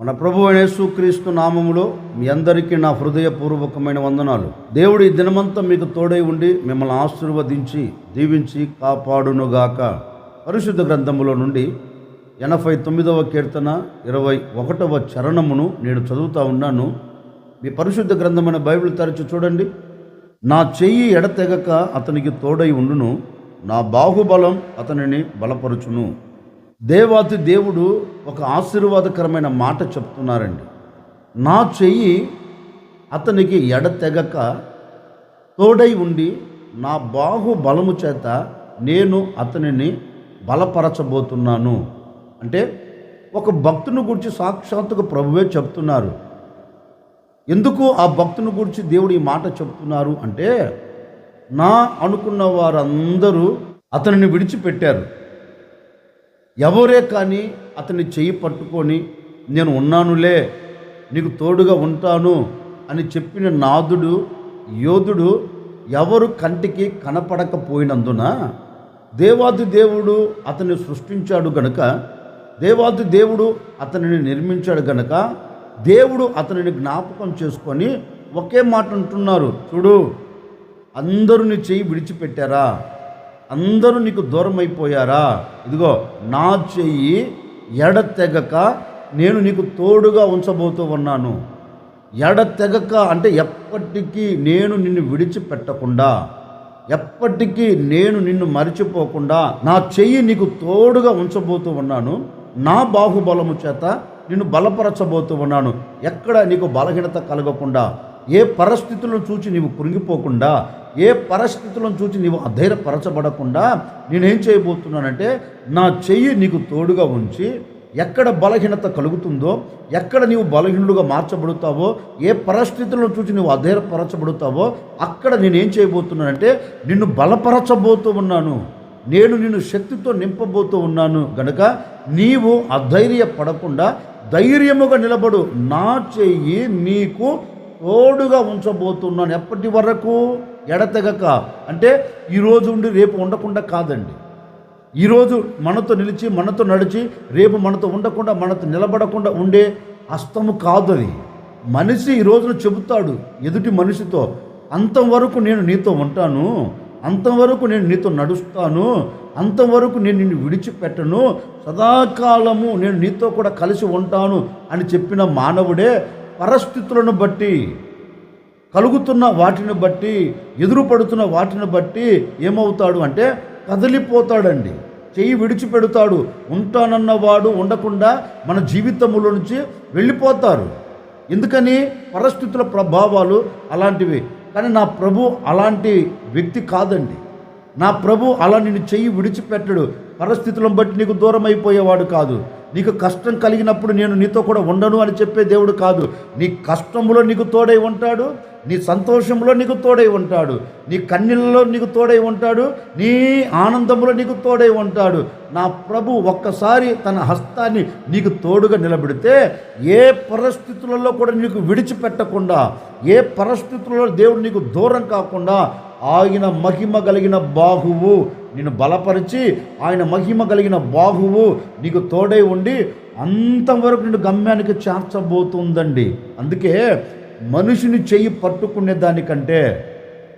మన ప్రభు యేసుక్రీస్తు నామములో మీ అందరికీ నా హృదయపూర్వకమైన వందనాలు. దేవుడి దినమంతా మీకు తోడై ఉండి మిమ్మల్ని ఆశీర్వదించి దీవించి కాపాడునుగాక. పరిశుద్ధ గ్రంథములో నుండి ఎనభై తొమ్మిదవ కీర్తన ఇరవై ఒకటవ చరణమును నేను చదువుతా ఉన్నాను. మీ పరిశుద్ధ గ్రంథమైన బైబిల్ తరచి చూడండి. నా చెయ్యి ఎడతెగక అతనికి తోడై ఉండును. నా బాహుబలం అతనిని బలపరుచును. దేవాతి దేవుడు ఒక ఆశీర్వాదకరమైన మాట చెప్తున్నారండి. నా చెయ్యి అతనికి ఎడతెగక తోడై ఉండి నా బాహు బలము చేత నేను అతనిని బలపరచబోతున్నాను. అంటే ఒక భక్తుని గురించి సాక్షాత్తుగా ప్రభువే చెప్తున్నారు. ఎందుకు ఆ భక్తుని గురించి దేవుడు ఈ మాట చెప్తున్నారు అంటే నా అనుకున్న వారందరూ అతనిని విడిచిపెట్టారు. ఎవరే కానీ అతని చెయ్యి పట్టుకొని నేను ఉన్నానులే నీకు తోడుగా ఉంటాను అని చెప్పిన నాదుడు యోధుడు ఎవరు కంటికి కనపడకపోయినందున దేవాది దేవుడు అతన్ని సృష్టించాడు గనుక దేవాది దేవుడు అతనిని నిర్మించాడు గనుక దేవుడు అతనిని జ్ఞాపకం చేసుకొని ఒకే మాట అంటున్నారు చూడు అందరూ నీ చెయ్యి విడిచిపెట్టారా? అందరూ నీకు దూరం అయిపోయారా ఇదిగో నా చెయ్యి ఎడతెగక నేను నీకు తోడుగా ఉంచబోతూ ఉన్నాను. ఎడతెగక అంటే ఎప్పటికీ నేను నిన్ను విడిచిపెట్టకుండా ఎప్పటికీ నేను నిన్ను మరిచిపోకుండా నా చెయ్యి నీకు తోడుగా ఉంచబోతూ ఉన్నాను. నా బాహుబలము చేత నిన్ను బలపరచబోతూ ఉన్నాను. ఎక్కడ నీకు బలహీనత కలగకుండా ఏ పరిస్థితులను చూచి నీవు కృంగిపోకుండా ఏ పరిస్థితులను చూచి నీవు అధైర్యపరచబడకుండా నేనేం చేయబోతున్నానంటే నా చెయ్యి నీకు తోడుగా ఉంచి ఎక్కడ బలహీనత కలుగుతుందో ఎక్కడ నీవు బలహీనుడుగా మార్చబడుతావో ఏ పరిస్థితులను చూసి నువ్వు అధైర్యపరచబడుతావో అక్కడ నేనేం చేయబోతున్నానంటే నిన్ను బలపరచబోతూ ఉన్నాను. నేను నిన్ను శక్తితో నింపబోతూ ఉన్నాను. గనుక నీవు అధైర్యపడకుండా ధైర్యముగా నిలబడు. నా చెయ్యి నీకు తోడుగా ఉంచబోతున్నాను. ఎప్పటి వరకు ఎడతెగక? అంటే ఈరోజు ఉండి రేపు ఉండకుండా కాదండి. ఈరోజు మనతో నిలిచి మనతో నడిచి రేపు మనతో ఉండకుండా మనతో నిలబడకుండా ఉండే అస్తము కాదు అది మనిషి ఈ రోజున చెబుతాడు ఎదుటి మనిషితో అంతవరకు నేను నీతో ఉంటాను అంతవరకు నేను నీతో నడుస్తాను అంతవరకు నేను నిన్ను విడిచిపెట్టను సదాకాలము నేను నీతో కూడా కలిసి ఉంటాను అని చెప్పిన మానవుడే పరిస్థితులను బట్టి కలుగుతున్న వాటిని బట్టి ఎదురుపడుతున్న వాటిని బట్టి ఏమవుతాడు అంటే కదిలిపోతాడండి. చెయ్యి విడిచిపెడతాడు. ఉంటానన్నవాడు ఉండకుండా మన జీవితంలో నుంచి వెళ్ళిపోతారు. ఎందుకని? పరిస్థితుల ప్రభావాలు అలాంటివి. కానీ నా ప్రభు అలాంటి వ్యక్తి కాదండి. నా ప్రభు అలా నిన్ను చెయ్యి విడిచిపెట్టడు. పరిస్థితులను బట్టి నీకు దూరం అయిపోయేవాడు కాదు. నీకు కష్టం కలిగినప్పుడు నేను నీతో కూడా ఉండను అని చెప్పే దేవుడు కాదు. నీ కష్టంలో నీకు తోడై ఉంటాడు. నీ సంతోషంలో నీకు తోడై ఉంటాడు. నీ కన్నీళ్ళలో నీకు తోడై ఉంటాడు. నీ ఆనందంలో నీకు తోడై ఉంటాడు. నా ప్రభు ఒక్కసారి తన హస్తాన్ని నీకు తోడుగా నిలబెడితే ఏ పరిస్థితులలో కూడా నీకు విడిచిపెట్టకుండా ఏ పరిస్థితులలో దేవుడు నీకు దూరం కాకుండా ఆయన మహిమ కలిగిన బాహువు నిన్ను బలపరిచి ఆయన మహిమ కలిగిన బాహువు నీకు తోడై ఉండి అంతవరకు నేను గమ్యానికి చేర్చబోతుందండి. అందుకే మనిషిని చెయ్యి పట్టుకునే దానికంటే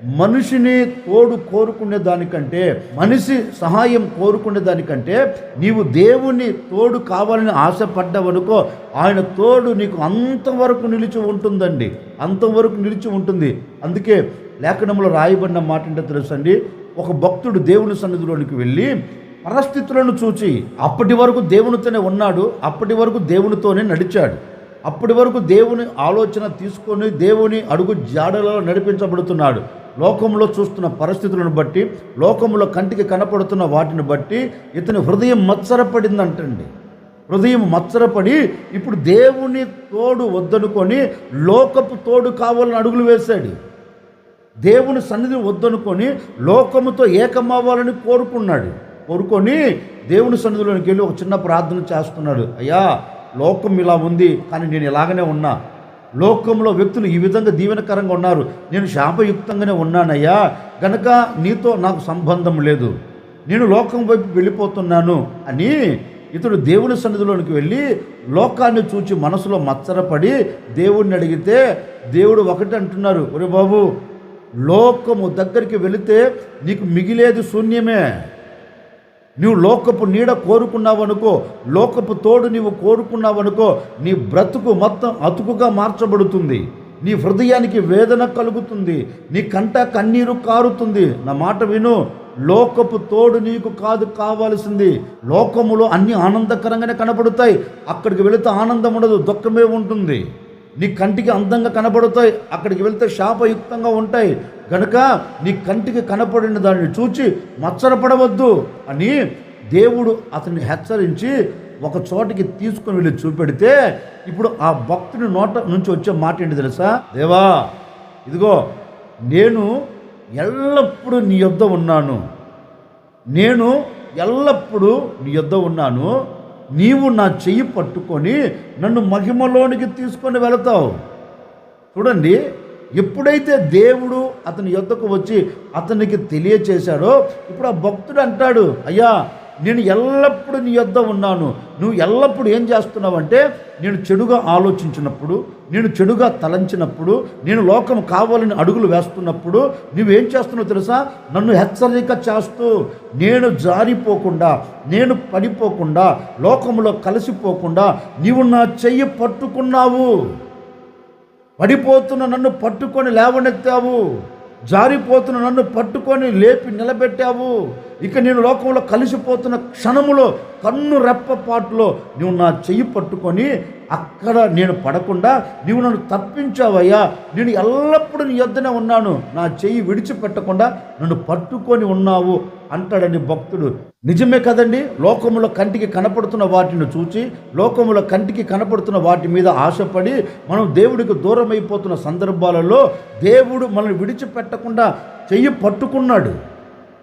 మనిషిని తోడు కోరుకునే దానికంటే మనిషి సహాయం కోరుకునే దానికంటే నీవు దేవుని తోడు కావాలని ఆశపడ్డవనుకో ఆయన తోడు నీకు అంతవరకు నిలిచి ఉంటుందండి. అంతవరకు నిలిచి ఉంటుంది. అందుకే లేఖనంలో రాయబడిన మాట తెలుసు తెలుసండి? ఒక భక్తుడు దేవుని సన్నిధిలోనికి వెళ్ళి పరిస్థితులను చూచి అప్పటి వరకు దేవునితోనే ఉన్నాడు అప్పటి వరకు దేవునితోనే నడిచాడు. అప్పటి వరకు దేవుని ఆలోచన తీసుకొని దేవుని అడుగు జాడలలో నడిపించబడుతున్నాడు. లోకంలో చూస్తున్న పరిస్థితులను బట్టి లోకంలో కంటికి కనపడుతున్న వాటిని బట్టి ఇతని హృదయం మత్సరపడిందంటండి. హృదయం మత్సరపడి ఇప్పుడు దేవుని తోడు వద్దనుకొని లోకపు తోడు కావాలని అడుగులు వేశాడు. దేవుని సన్నిధి వద్దనుకొని లోకముతో ఏకమవ్వాలని కోరుకున్నాడు. కోరుకొని దేవుని సన్నిధిలోనికి వెళ్ళి ఒక చిన్న ప్రార్థన చేస్తున్నాడు. అయ్యా లోకం ఇలా ఉంది కానీ నేను ఇలాగనే ఉన్నా. లోకంలో వ్యక్తులు ఈ విధంగా దీవెనకరంగా ఉన్నారు. నేను శాపయుక్తంగానే ఉన్నానయ్యా. గనక నీతో నాకు సంబంధం లేదు. నేను లోకం వైపు వెళ్ళిపోతున్నాను అని ఇతడు దేవుని సన్నిధిలోనికి వెళ్ళి లోకాన్ని చూచి మనసులో మచ్చరపడి దేవుణ్ణి అడిగితే దేవుడు ఒకటి అంటున్నారు ఒరే బాబు లోకము దగ్గరికి వెళితే నీకు మిగిలేది శూన్యమే. నువ్వు లోకపు నీడ కోరుకున్నావనుకో లోకపు తోడు నీవు కోరుకున్నావనుకో నీ బ్రతుకు మొత్తం అతుకుగా మార్చబడుతుంది. నీ హృదయానికి వేదన కలుగుతుంది. నీ కంట కన్నీరు కారుతుంది. నా మాట విను. లోకపు తోడు నీకు కాదు కావాల్సింది. లోకములో అన్ని ఆనందకరంగానే కనబడుతాయి అక్కడికి వెళితే ఆనందం ఉండదు దుఃఖమే ఉంటుంది. నీ కంటికి అందంగా కనబడతాయి అక్కడికి వెళ్తే శాపయుక్తంగా ఉంటాయి. గనుక నీ కంటికి కనపడిన దాన్ని చూచి మచ్చరపడవద్దు అని దేవుడు అతన్ని హెచ్చరించి ఒక చోటికి తీసుకుని వెళ్ళి చూపెడితే ఇప్పుడు ఆ భక్తుని నోట నుంచి వచ్చే మాట ఏంటి తెలుసా? దేవా ఇదిగో నేను ఎల్లప్పుడూ నీ యొద్ద ఉన్నాను. నేను ఎల్లప్పుడూ నీ యొద్ద ఉన్నాను. నీవు నా చెయ్యి పట్టుకొని నన్ను మహిమలోనికి తీసుకొని వెళతావు. చూడండి ఎప్పుడైతే దేవుడు అతని యొద్దకు వచ్చి అతనికి తెలియచేశాడో ఇప్పుడు ఆ భక్తుడు అంటాడు అయ్యా నేను ఎల్లప్పుడూ నీ యొద్ద ఉన్నాను. నువ్వు ఎల్లప్పుడూ ఏం చేస్తున్నావంటే నేను చెడుగా ఆలోచించినప్పుడు నేను చెడుగా తలంచినప్పుడు నేను లోకం కావాలని అడుగులు వేస్తున్నప్పుడు నువ్వేం చేస్తున్నావు తెలుసా? నన్ను హెచ్చరిక చేస్తూ నేను జారిపోకుండా నేను పడిపోకుండా లోకంలో కలిసిపోకుండా నీవు నా చెయ్యి పట్టుకున్నావు. పడిపోతున్న నన్ను పట్టుకొని లేవనెత్తావు. జారిపోతున్న నన్ను పట్టుకొని లేపి నిలబెట్టావు. ఇక నేను లోకంలో కలిసిపోతున్న క్షణములో కన్ను రెప్పపాటులో నువ్వు నా చెయ్యి పట్టుకొని అక్కడ నేను పడకుండా నీవు నన్ను తప్పించావయ్యా. నేను ఎల్లప్పుడూ నీ యొద్దనే ఉన్నాను. నా చెయ్యి విడిచిపెట్టకుండా నన్ను పట్టుకొని ఉన్నావు అంటాడని భక్తుడు. నిజమే కదండి? లోకములో కంటికి కనపడుతున్న వాటిని చూచి లోకములో కంటికి కనపడుతున్న వాటి మీద ఆశపడి మనం దేవుడికి దూరం అయిపోతున్న సందర్భాలలో దేవుడు మనల్ని విడిచిపెట్టకుండా చెయ్యి పట్టుకున్నాడు.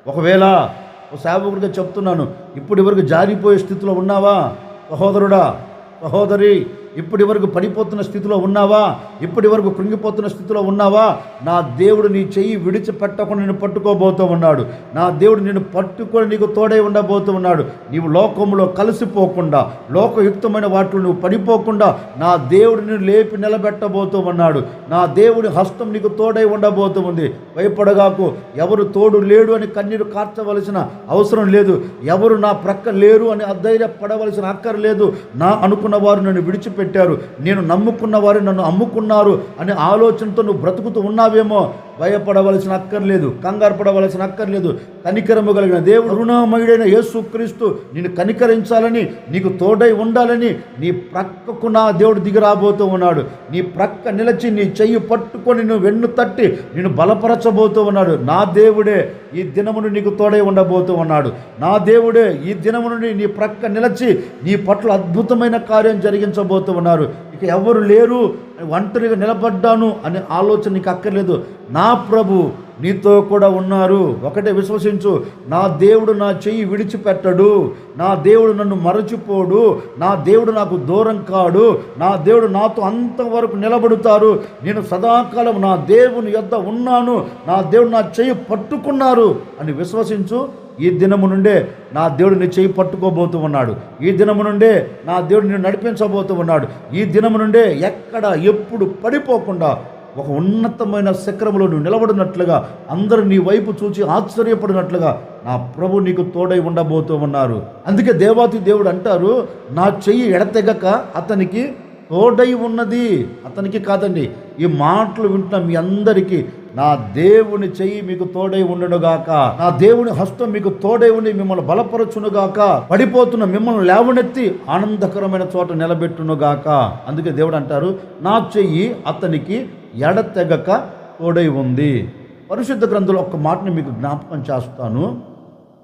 ఒకవేళ సేవకుడిగా చెప్తున్నాను. ఇప్పుడు వరకు జారిపోయే స్థితిలో ఉన్నావా? సహోదరుడా సహోదరి ఇప్పటి వరకు పడిపోతున్న స్థితిలో ఉన్నావా? ఇప్పటి వరకు కృంగిపోతున్న స్థితిలో ఉన్నావా? నా దేవుడు నీ చెయ్యి విడిచిపెట్టకుండా నేను పట్టుకోబోతూ ఉన్నాడు. నా దేవుడు నేను పట్టుకొని నీకు తోడై ఉండబోతూ ఉన్నాడు. నీవు లోకంలో కలిసిపోకుండా లోకయుక్తమైన వాటిలో నువ్వు పడిపోకుండా నా దేవుడు నిన్ను లేపి నిలబెట్టబోతూ ఉన్నాడు. నా దేవుడి హస్తం నీకు తోడై ఉండబోతూ ఉంది. భయపడగాకు ఎవరు తోడు లేడు అని కన్నీరు కార్చవలసిన అవసరం లేదు. ఎవరు నా ప్రక్క లేరు అని అధైర్యపడవలసిన పడవలసిన అక్కర్లేదు నా అనుకున్న వారు నన్ను విడిచిపెట్టి పెట్టారు. నేను నమ్ముకున్న వారు నన్ను అమ్ముకున్నారు అనే ఆలోచనతో నువ్వు బ్రతుకుతూ ఉన్నావేమో భయపడవలసిన అక్కర్లేదు కంగారు పడవలసిన అక్కర్లేదు. కనికరము కలిగిన దేవుడు రుణమయుడైన యేసు క్రీస్తు నిన్ను కనికరించాలని నీకు తోడై ఉండాలని నీ ప్రక్కకు నా దేవుడు దిగి రాబోతూ ఉన్నాడు. నీ ప్రక్క నిలిచి నీ చెయ్యి పట్టుకొని నువ్వు వెన్ను తట్టి నిన్ను బలపరచబోతూ ఉన్నాడు. నా దేవుడే ఈ దినమును నీకు తోడై ఉండబోతూ ఉన్నాడు. నా దేవుడే ఈ దినమును నీ ప్రక్క నిలిచి నీ పట్ల అద్భుతమైన కార్యం జరిగించబోతూ ఉన్నారు. ఇక ఎవరు లేరు? ఒంటరిగా నిలబడ్డాను అనే ఆలోచన నీకు అక్కర్లేదు. నా ప్రభు నీతో కూడా ఉన్నారు. ఒకటే విశ్వసించు. నా దేవుడు నా చెయ్యి విడిచిపెట్టడు. నా దేవుడు నన్ను మరచిపోడు. నా దేవుడు నాకు దూరం కాడు. నా దేవుడు నాతో అంతవరకు నిలబడుతారు. నేను సదాకాలం నా దేవుని యొద్ద ఉన్నాను. నా దేవుడు నా చెయ్యి పట్టుకున్నారు అని విశ్వసించు. ఈ దినము నుండే నా దేవుడు నీ చేయి పట్టుకోబోతూ ఉన్నాడు. ఈ దినము నుండే నా దేవుడు నిన్ను నడిపించబోతూ ఉన్నాడు. ఈ దినము నుండే ఎక్కడ ఎప్పుడు పడిపోకుండా ఒక ఉన్నతమైన శిఖరంలో నువ్వు నిలబడినట్లుగా అందరూ నీ వైపు చూచి ఆశ్చర్యపడినట్లుగా నా ప్రభు నీకు తోడై ఉండబోతూ ఉన్నారు. అందుకే దేవాతి దేవుడు అంటారు నా చెయ్యి ఎడతెగక అతనికి తోడై ఉన్నది. అతనికి కాదండి ఈ మాటలు వింటున్న మీ అందరికీ నా దేవుని చెయ్యి మీకు తోడై ఉండునుగాక. నా దేవుని హస్తం మీకు తోడై ఉండి మిమ్మల్ని బలపరచునుగాక. పడిపోతున్న మిమ్మల్ని లేవనెత్తి ఆనందకరమైన చోట నిలబెట్టునుగాక. అందుకే దేవుడు అంటారు నా చెయ్యి అతనికి ఎడతెగక తోడై ఉంది. పరిశుద్ధ గ్రంథంలో ఒక మాటని మీకు జ్ఞాపకం చేస్తాను.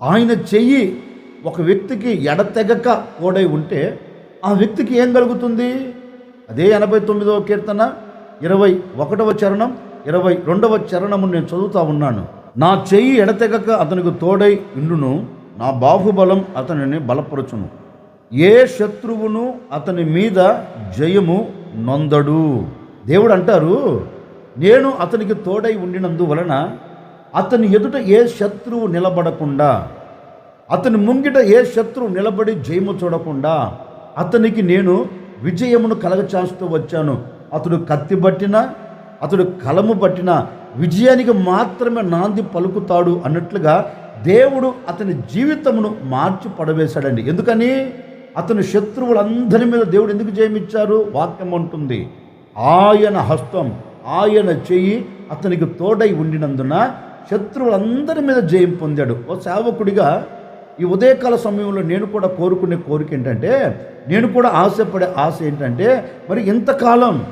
ఆయన చెయ్యి ఒక వ్యక్తికి ఎడతెగక తోడై ఉంటే ఆ వ్యక్తికి ఏం కలుగుతుంది? అదే ఎనభై తొమ్మిదవ కీర్తన ఇరవై ఒకటవ చరణం ఇరవై రెండవ చరణము నేను చదువుతా ఉన్నాను. నా చెయ్యి ఎడతెగక అతనికి తోడై ఇండును నా బాహుబలం అతనిని బలపరచును. ఏ శత్రువును అతని మీద జయము నొందడు. దేవుడు అంటారు నేను అతనికి తోడై ఉండినందువలన అతని ఎదుట ఏ శత్రువు నిలబడకుండా అతని ముంగిట ఏ శత్రువు నిలబడి జయము చూడకుండా అతనికి నేను విజయమును కలగచేస్తూ వచ్చాను. అతడు కత్తి పట్టినా అతడు కలము పట్టిన విజయానికి మాత్రమే నాంది పలుకుతాడు అన్నట్లుగా దేవుడు అతని జీవితమును మార్చి పడవేశాడండి. ఎందుకని? అతని శత్రువులందరి మీద దేవుడు ఎందుకు జయమిచ్చారు? వాక్యం అంటుంది. ఆయన హస్తం ఆయన చెయ్యి అతనికి తోడై ఉండినందున శత్రువులందరి మీద జయం పొందాడు. ఓ సేవకుడిగా ఈ ఉదయకాల సమయంలో నేను కూడా కోరుకునే కోరిక ఏంటంటే నేను కూడా ఆశపడే ఆశ ఏంటంటే మరి ఇంతకాలం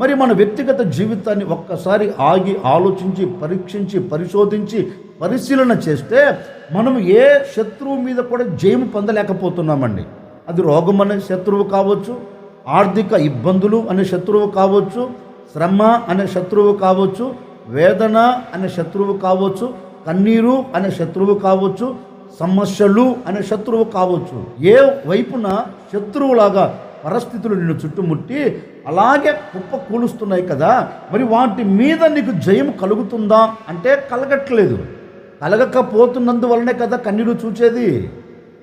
మరి మన వ్యక్తిగత జీవితాన్ని ఒక్కసారి ఆగి ఆలోచించి పరీక్షించి పరిశోధించి పరిశీలన చేస్తే మనం ఏ శత్రువు మీద కూడా జయము పొందలేకపోతున్నామండి. అది రోగం అనే శత్రువు కావచ్చు ఆర్థిక ఇబ్బందులు అనే శత్రువు కావచ్చు శ్రమ అనే శత్రువు కావచ్చు వేదన అనే శత్రువు కావచ్చు కన్నీరు అనే శత్రువు కావచ్చు సమస్యలు అనే శత్రువు కావచ్చు. ఏ వైపున శత్రువులాగా పరిస్థితులు నిన్ను చుట్టుముట్టి అలాగే కుప్ప కూలుస్తున్నాయి కదా మరి వాటి మీద నీకు జయం కలుగుతుందా? అంటే కలగట్లేదు. కలగకపోతున్నందువలనే కదా కన్నీరు చూచేది.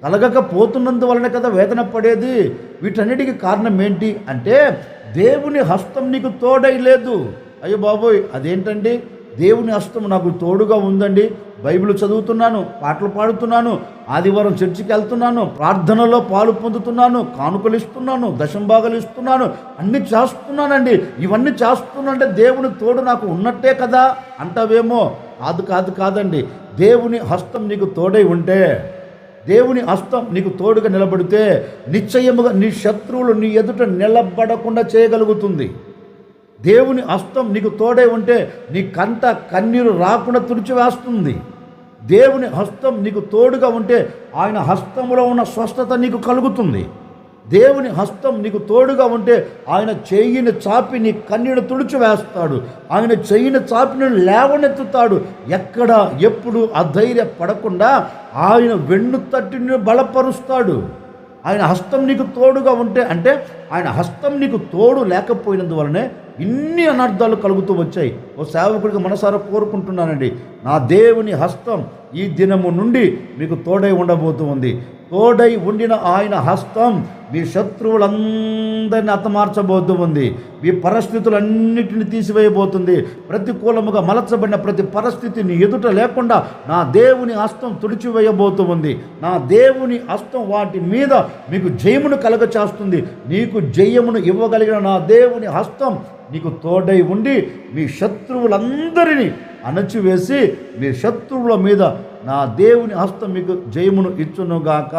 కలగకపోతున్నందువలన కదా వేదన పడేది? వీటన్నిటికీ కారణం ఏంటి? అంటే దేవుని హస్తం నీకు తోడై లేదు. అయ్యో బాబోయ్ అదేంటండి? దేవుని హస్తం నాకు తోడుగా ఉందండి. బైబిల్ చదువుతున్నాను పాటలు పాడుతున్నాను ఆదివారం చర్చికి వెళ్తున్నాను ప్రార్థనలో పాలు పొందుతున్నాను కానుకలు ఇస్తున్నాను దశంభాగాలు ఇస్తున్నాను అన్ని చేస్తున్నానండి. ఇవన్నీ చేస్తున్నానంటే దేవుని తోడు నాకు ఉన్నట్టే కదా అంటావేమో? కాదు కాదు కాదండి. దేవుని హస్తం నీకు తోడై ఉంటే దేవుని హస్తం నీకు తోడుగా నిలబడితే నిశ్చయముగా నీ శత్రువులు నీ ఎదుట నిలబడకుండా చేయగలుగుతుంది. దేవుని హస్తం నీకు తోడై ఉంటే నీ కంట కన్నీరు రాకుండా తుడిచివేస్తుంది. దేవుని హస్తం నీకు తోడుగా ఉంటే ఆయన హస్తంలో ఉన్న స్వస్థత నీకు కలుగుతుంది. దేవుని హస్తం నీకు తోడుగా ఉంటే ఆయన చెయ్యిని చాపి నీ కన్నీడు తుడిచివేస్తాడు. ఆయన చెయ్యిని చాపి నేను లేవనెత్తుతాడు. ఎక్కడ ఎప్పుడు అధైర్య పడకుండా ఆయన వెన్ను తట్టిని బలపరుస్తాడు. ఆయన హస్తం నీకు తోడుగా ఉంటే అంటే ఆయన హస్తం నీకు తోడు లేకపోయినందువలనే ఇన్ని అనర్థాలు కలుగుతూ వచ్చాయి. ఓ సేవకుడికి మనసారా కోరుకుంటున్నానండి నా దేవుని హస్తం ఈ దినము నుండి మీకు తోడై ఉండబోతూ ఉంది. తోడై ఉండిన ఆయన హస్తం మీ శత్రువులందరినీ హతమార్చబోతూ ఉంది. మీ పరిస్థితులన్నిటిని తీసివేయబోతుంది. ప్రతికూలముగా మలచబడిన ప్రతి పరిస్థితిని ఎదుట లేకుండా నా దేవుని హస్తం తుడిచివేయబోతూ ఉంది. నా దేవుని హస్తం వాటి మీద మీకు జయమును కలగచేస్తుంది. నీకు జయమును ఇవ్వగలిగిన నా దేవుని హస్తం నీకు తోడై ఉండి మీ శత్రువులందరినీ అణచివేసి మీ శత్రువుల మీద నా దేవుని హస్తం మీకు జయమును ఇచ్చునుగాక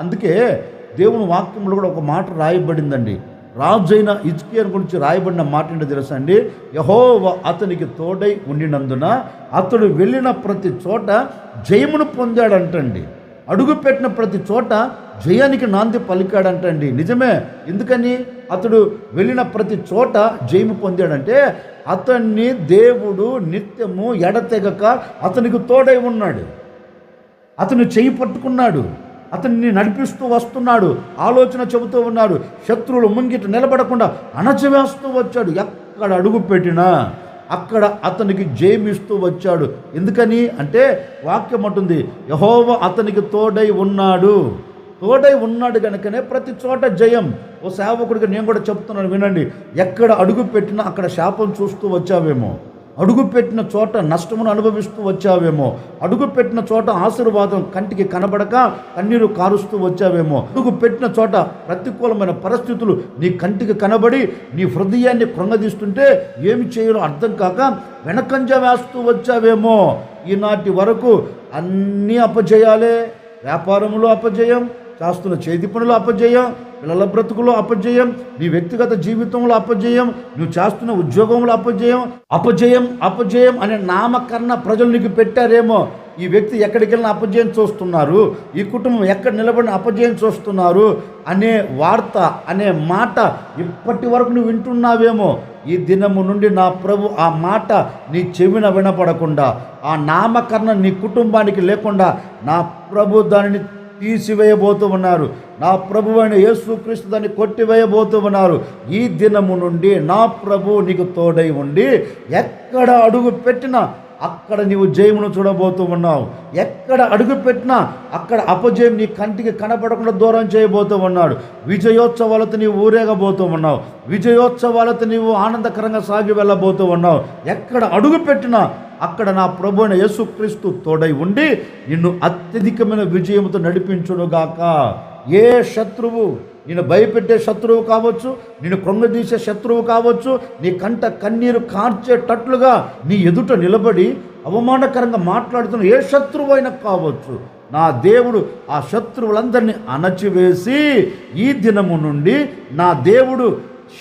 అందుకే దేవుని వాక్యంలో కూడా ఒక మాట రాయబడిందండి. రాజైన ఇజ్కియర్ గురించి రాయబడిన మాట ఏంటో తెలుసా అండి? యహోవ అతనికి తోడై ఉండినందున అతడు వెళ్ళిన ప్రతి చోట జయమును పొందాడంటండి. అడుగుపెట్టిన ప్రతి చోట జయానికి నాంది పలికాడంటండి. నిజమే? ఎందుకని? అతడు వెళ్ళిన ప్రతి చోట జయము పొందాడంటే అతన్ని దేవుడు నిత్యము ఎడతెగక అతనికి తోడై ఉన్నాడు. అతను చేయి పట్టుకున్నాడు. అతన్ని నడిపిస్తూ వస్తున్నాడు. ఆలోచన చెబుతూ ఉన్నాడు. శత్రువులు ముంగిట నిలబడకుండా అణచివేస్తూ వచ్చాడు. ఎక్కడ అడుగు పెట్టినా అక్కడ అతనికి జయమిస్తూ వచ్చాడు. ఎందుకని? అంటే వాక్యం అంటుంది యహోవ అతనికి తోడై ఉన్నాడు. తోడై ఉన్నాడు కనుకనే ప్రతి చోట జయం. ఓ సేవకుడికి నేను కూడా చెప్తున్నాను వినండి. ఎక్కడ అడుగు పెట్టినా అక్కడ శాపం చూస్తూ వచ్చావేమో. అడుగు పెట్టిన చోట నష్టమును అనుభవిస్తూ వచ్చావేమో. అడుగు పెట్టిన చోట ఆశీర్వాదం కంటికి కనబడక కన్నీరు కారుస్తూ వచ్చావేమో. అడుగు పెట్టిన చోట ప్రతికూలమైన పరిస్థితులు నీ కంటికి కనబడి నీ హృదయాన్ని కృంగదీస్తుంటే ఏమి చేయాలో అర్థం కాక వెనకంజ వేస్తూ వచ్చావేమో. ఈనాటి వరకు అన్నీ అపజయాలే. వ్యాపారంలో అపజయం చేస్తున్న చేతి పనులు అపజయం పిల్లల బ్రతుకులో అపజయం నీ వ్యక్తిగత జీవితంలో అపజయం నువ్వు చేస్తున్న ఉద్యోగంలో అపజయం అపజయం అపజయం అనే నామకరణ ప్రజలు నీకు పెట్టారేమో. ఈ వ్యక్తి ఎక్కడికి వెళ్ళిన అపజయం చూస్తున్నారు. ఈ కుటుంబం ఎక్కడ నిలబడిన అపజయం చూస్తున్నారు అనే వార్త అనే మాట ఇప్పటి వరకు నువ్వు వింటున్నావేమో. ఈ దినము నుండి నా ప్రభు ఆ మాట నీ చెవిన వినపడకుండా ఆ నామకరణ నీ కుటుంబానికి లేకుండా నా ప్రభు దానిని తీసివేయబోతూ ఉన్నారు. నా ప్రభు అయిన యేసుక్రీస్తు దాన్ని కొట్టివేయబోతూ ఉన్నారు. ఈ దినము నుండి నా ప్రభు నీకు తోడై ఉండి ఎక్కడ అడుగు పెట్టినా అక్కడ నీవు జయమును చూడబోతూ ఉన్నావు. ఎక్కడ అడుగు పెట్టినా అక్కడ అపజయం నీ కంటికి కనపడకుండా దూరం చేయబోతూ ఉన్నాడు. విజయోత్సవాలతో నీవు ఊరేగబోతూ ఉన్నావు. విజయోత్సవాలతో నీవు ఆనందకరంగా సాగి వెళ్ళబోతూ ఉన్నావు. ఎక్కడ అడుగు పెట్టినా అక్కడ నా ప్రభు అయిన యేసుక్రీస్తు తోడై ఉండి నిన్ను అత్యధికమైన విజయంతో నడిపించునుగాక. ఏ శత్రువు నేను భయపెట్టే శత్రువు కావచ్చు నేను కృంగదీసే శత్రువు కావచ్చు నీ కంట కన్నీరు కార్చేటట్లుగా నీ ఎదుట నిలబడి అవమానకరంగా మాట్లాడుతున్న ఏ శత్రువు అయినా కావచ్చు నా దేవుడు ఆ శత్రువులందరినీ అణచివేసి ఈ దినము నుండి నా దేవుడు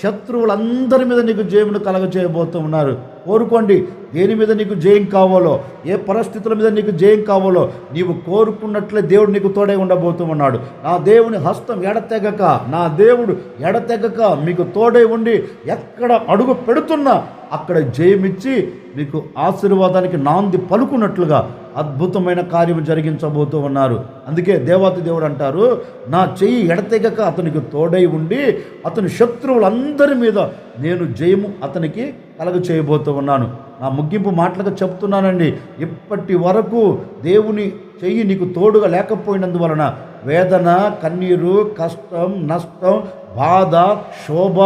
శత్రువులందరి మీద నీకు జయమును కలగజేయబోతూ ఉన్నారు. కోరుకోండి దేని మీద నీకు జయం కావాలో ఏ పరిస్థితుల మీద నీకు జయం కావాలో నీవు కోరుకున్నట్లే దేవుడు నీకు తోడై ఉండబోతూ ఉన్నాడు. నా దేవుని హస్తం ఎడతెగక నా దేవుడు ఎడతెగక మీకు తోడై ఉండి ఎక్కడ అడుగు పెడుతున్నా అక్కడ జయమిచ్చి మీకు ఆశీర్వాదానికి నాంది పలుకున్నట్లుగా అద్భుతమైన కార్యం జరిగించబోతూ ఉన్నారు. అందుకే దేవాతి దేవుడు అంటారు నా చెయ్యి ఎడతెగక అతనికి తోడై ఉండి అతని శత్రువులందరి మీద నేను జయము అతనికి కలగ చేయబోతూ ఉన్నాను. నా ముగింపు మాటలుగా చెప్తున్నానండి. ఇప్పటి వరకు దేవుని చెయ్యి నీకు తోడుగా లేకపోయినందువలన వేదన కన్నీరు కష్టం నష్టం బాధ శోభ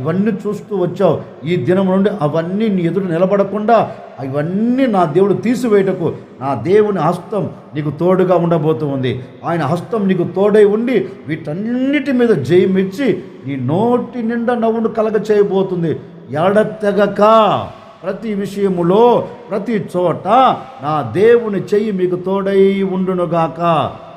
ఇవన్నీ చూస్తూ వచ్చావు. ఈ దినం నుండి అవన్నీ నీ ఎదురు నిలబడకుండా ఇవన్నీ నా దేవుడు తీసివేయటకు నా దేవుని హస్తం నీకు తోడుగా ఉండబోతూ ఉంది. ఆయన హస్తం నీకు తోడై ఉండి వీటన్నిటి మీద జయమిచ్చి నీ నోటి నిండా నవ్వును కలగ చేయబోతుంది ఎడతెగక ప్రతి విషయములో ప్రతి చోట నా దేవుని చెయ్యి మీకు తోడై ఉండునుగాక.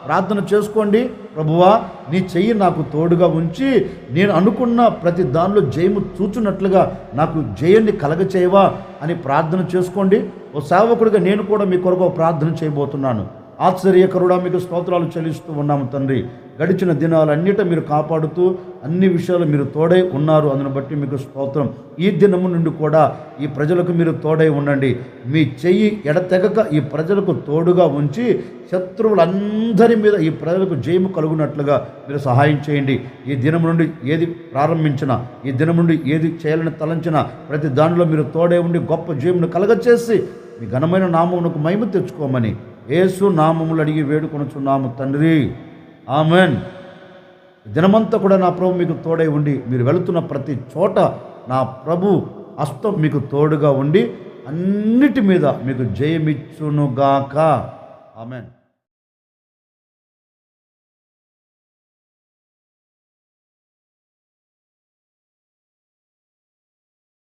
ప్రార్థన చేసుకోండి. ప్రభువా నీ చెయ్యి నాకు తోడుగా ఉంచి నేను అనుకున్న ప్రతి దానిలో జయము చూచున్నట్లుగా నాకు జయాన్ని కలగచేయవా అని ప్రార్థన చేసుకోండి. ఓ సేవకుడిగా నేను కూడా మీ కొరకు ప్రార్థన చేయబోతున్నాను. ఆశ్చర్యకరుడా మీకు స్తోత్రాలు చెల్లిస్తూ ఉన్నాము తండ్రి. గడిచిన దినాలన్నిట మీరు కాపాడుతూ అన్ని విషయాలు మీరు తోడై ఉన్నారు. అందును బట్టి మీకు స్తోత్రం. ఈ దినము నుండి కూడా ఈ ప్రజలకు మీరు తోడై ఉండండి. మీ చెయ్యి ఎడతెగక ఈ ప్రజలకు తోడుగా ఉంచి శత్రువులందరి మీద ఈ ప్రజలకు జయము కలుగునట్లుగా మీరు సహాయం చేయండి. ఈ దినం నుండి ఏది ప్రారంభించినా ఈ దినం నుండి ఏది చేయాలని తలంచినా ప్రతి దానిలో మీరు తోడై ఉండి గొప్ప జయమును కలగచేసి మీ ఘనమైన నామమునకు మహిమ తెచ్చుకోమని ఏసు నామములు అడిగి వేడుకొనుచున్నాము తండ్రి. ఆమెన్. దినమంతా కూడా నా ప్రభు మీకు తోడై ఉండి మీరు వెళుతున్న ప్రతి చోట నా ప్రభు హస్తం మీకు తోడుగా ఉండి అన్నిటి మీద మీకు జయమిచ్చునుగాక. ఆమెన్.